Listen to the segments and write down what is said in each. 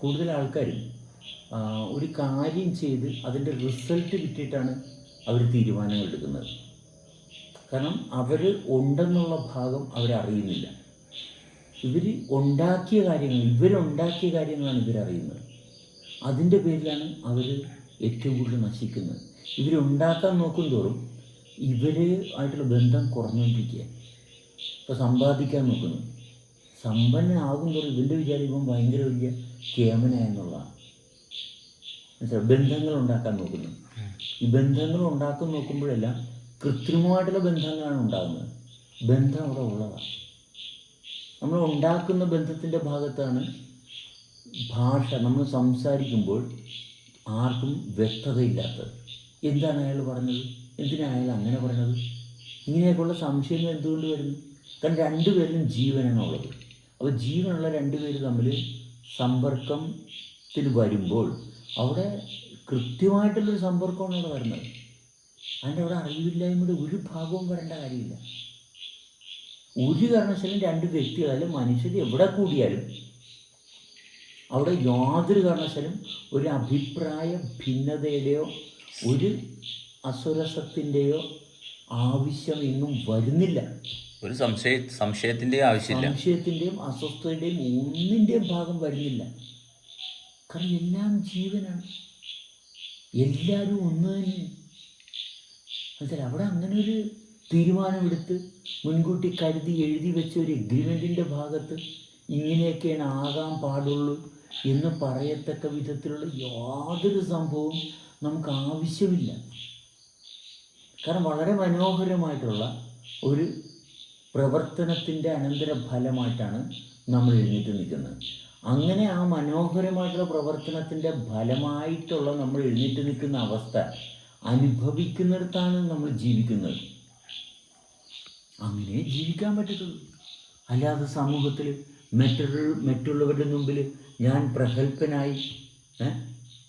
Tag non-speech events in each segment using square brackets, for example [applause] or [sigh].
കൂടുതൽ ആൾക്കാരും ഒരു കാര്യം ചെയ്ത് അതിന്റെ റിസൾട്ട് കിട്ടിയിട്ടാണ് അവർ തീരുമാനങ്ങൾ എടുക്കുന്നത്. കാരണം അവർ ഉണ്ടെന്നുള്ള ഭാഗം അവരറിയുന്നില്ല. ഇവർ ഉണ്ടാക്കിയ കാര്യങ്ങൾ ഇവരുണ്ടാക്കിയ കാര്യങ്ങളാണ് ഇവരറിയുന്നത്. അതിന്റെ പേരിലാണ് അവർ ഏറ്റവും കൂടുതൽ നശിക്കുന്നത്. ഇവരുണ്ടാക്കാൻ നോക്കും തോറും ഇവർ ആയിട്ടുള്ള ബന്ധം കുറഞ്ഞുകൊണ്ടിരിക്കുക ഇപ്പോൾ സമ്പാദിക്കാൻ നോക്കുന്നു. സമ്പന്നനാകും തോറും ഇവന്റെ വിചാരം ഇവൻ ഭയങ്കര വലിയ കേമനായെന്നുള്ളതാണ് മനസ്സിലായി? ബന്ധങ്ങൾ ഉണ്ടാക്കാൻ നോക്കുന്നു. ഈ ബന്ധങ്ങൾ ഉണ്ടാക്കാൻ നോക്കുമ്പോഴെല്ലാം കൃത്രിമമായിട്ടുള്ള ബന്ധങ്ങളാണ് ഉണ്ടാകുന്നത്. ബന്ധം അവിടെ ഉള്ളതാണ്. നമ്മൾ ഉണ്ടാക്കുന്ന ബന്ധത്തിന്റെ ഭാഗത്താണ് ഭാഷ നമ്മൾ സംസാരിക്കുമ്പോൾ ആർക്കും വ്യക്തതയില്ലാത്തത്. എന്താണ് അയാൾ പറഞ്ഞത്? എന്തിനാണ് അയാൾ അങ്ങനെ പറഞ്ഞത്? ഇങ്ങനെയൊക്കെയുള്ള സംശയങ്ങൾ എന്തുകൊണ്ട് വരുന്നു? കാരണം രണ്ടുപേരിലും ജീവനാണ് ഉള്ളത് അപ്പോൾ ജീവനുള്ള രണ്ടുപേര് തമ്മിൽ സമ്പർക്കത്തിന് വരുമ്പോൾ അവിടെ കൃത്യമായിട്ടുള്ളൊരു സമ്പർക്കമാണ് അവിടെ വരുന്നത്. അതിന്റെ അവിടെ അറിവില്ലായ്മയുടെ ഒരു ഭാഗവും വരേണ്ട കാര്യമില്ല. ഒരു കാരണവശാലും രണ്ട് വ്യക്തികളായാലും മനുഷ്യർ എവിടെ കൂടിയാലും അവിടെ യാതൊരു കാരണവശാലും ഒരു അഭിപ്രായ ഭിന്നതയുടെയോ ഒരു അസുരസത്തിന്റെയോ ആവശ്യം എന്നും വരുന്നില്ല. ഒരു സംശയ സംശയത്തിന്റെ ആവശ്യമില്ല. സംശയത്തിന്റെയും അസ്വസ്ഥതയുടെയും ഒന്നിന്റെയും ഭാഗം വരുന്നില്ല. കാരണം എല്ലാം ജീവനാണ്. എല്ലാവരും ഒന്ന് തന്നെ. മനസ്സിലായി അവിടെ അങ്ങനെ ഒരു തീരുമാനമെടുത്ത് മുൻകൂട്ടി കരുതി എഴുതി വെച്ച ഒരു എഗ്രിമെന്റിന്റെ ഭാഗത്ത് ഇങ്ങനെയൊക്കെയാണ് ആകാൻ പാടുള്ളൂ എന്ന് പറയത്തക്ക വിധത്തിലുള്ള യാതൊരു സംഭവവും നമുക്ക് ആവശ്യമില്ല. കാരണം വളരെ മനോഹരമായിട്ടുള്ള ഒരു പ്രവർത്തനത്തിന്റെ അനന്തര ഫലമായിട്ടാണ് നമ്മൾ എഴുന്നേറ്റ് നിൽക്കുന്നത്. അങ്ങനെ ആ മനോഹരമായിട്ടുള്ള പ്രവർത്തനത്തിന്റെ ഫലമായിട്ടുള്ള നമ്മൾ എഴുന്നേറ്റ് നിൽക്കുന്ന അവസ്ഥ അനുഭവിക്കുന്നിടത്താണ് നമ്മൾ ജീവിക്കുന്നത്. അങ്ങനെ ജീവിക്കാൻ പറ്റത്തുള്ളൂ. അല്ലാതെ സമൂഹത്തിൽ മറ്റുള്ള മറ്റുള്ളവരുടെ മുമ്പിൽ ഞാൻ പ്രഗത്ഭനായി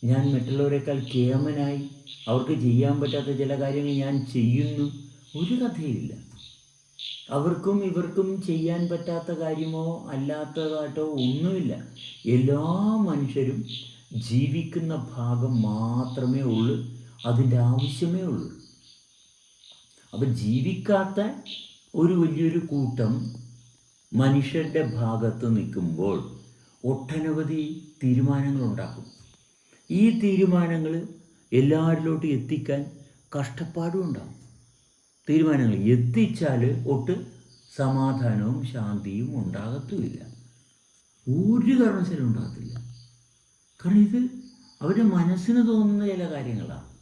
ഞാൻ മറ്റുള്ളവരെക്കാൾ കേമനായി അവർക്ക് ചെയ്യാൻ പറ്റാത്ത ചില കാര്യങ്ങൾ ഞാൻ ചെയ്യുന്നു. ഒരു കഥയില്ല. അവർക്കും ഇവർക്കും ചെയ്യാൻ പറ്റാത്ത കാര്യമോ അല്ലാത്തതായിട്ടോ ഒന്നുമില്ല. എല്ലാ മനുഷ്യരും ജീവിക്കുന്ന ഭാഗം മാത്രമേ ഉള്ളൂ അതിന്റെ ആവശ്യമേ ഉള്ളൂ. അപ്പം ജീവിക്കാത്ത ഒരു വലിയൊരു കൂട്ടം മനുഷ്യരുടെ ഭാഗത്ത് നിൽക്കുമ്പോൾ ഒട്ടനവധി തീരുമാനങ്ങൾ ഉണ്ടാക്കും ഈ തീരുമാനങ്ങൾ എല്ലാവരിലോട്ടും എത്തിക്കാൻ കഷ്ടപ്പാടും ഉണ്ടാകും തീരുമാനങ്ങൾ എത്തിച്ചാൽ ഒട്ട് സമാധാനവും ശാന്തിയും ഉണ്ടാകത്തുമില്ല. ഒരു കാരണവശാലും ഉണ്ടാകത്തില്ല. കാരണം ഇത് അവരുടെ മനസ്സിന് തോന്നുന്ന ചില കാര്യങ്ങളാണ്.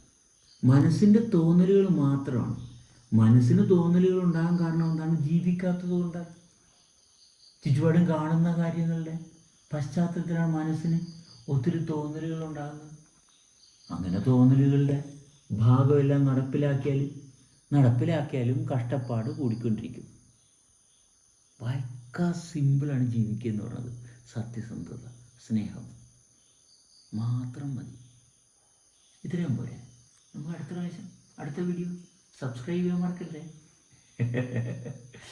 മനസ്സിന്റെ തോന്നലുകൾ മാത്രമാണ്. മനസ്സിന് തോന്നലുകൾ ഉണ്ടാകാൻ കാരണം എന്താണ്? ജീവിക്കാത്തത് കൊണ്ടാണ്. ചുറ്റുപാടും കാണുന്ന കാര്യങ്ങളുടെ പശ്ചാത്തലത്തിലാണ് മനസ്സിന് ഒത്തിരി തോന്നലുകൾ ഉണ്ടാകുന്നത്. അങ്ങനെ തോന്നലുകളുടെ ഭാഗമെല്ലാം നടപ്പിലാക്കിയാലും നടപ്പിലാക്കിയാലും കഷ്ടപ്പാട് കൂടിക്കൊണ്ടിരിക്കും. ഭയങ്കര സിമ്പിളാണ് ജീവിക്കുക എന്ന് പറയുന്നത്. സത്യസന്ധത സ്നേഹം. മാത്രം മതി. ഇത്രയും പോരെ. നമുക്ക് അടുത്ത പ്രാവശ്യം അടുത്ത വീഡിയോ സബ്സ്ക്രൈബ് ചെയ്യാൻ മറക്കല്ലേ? [laughs]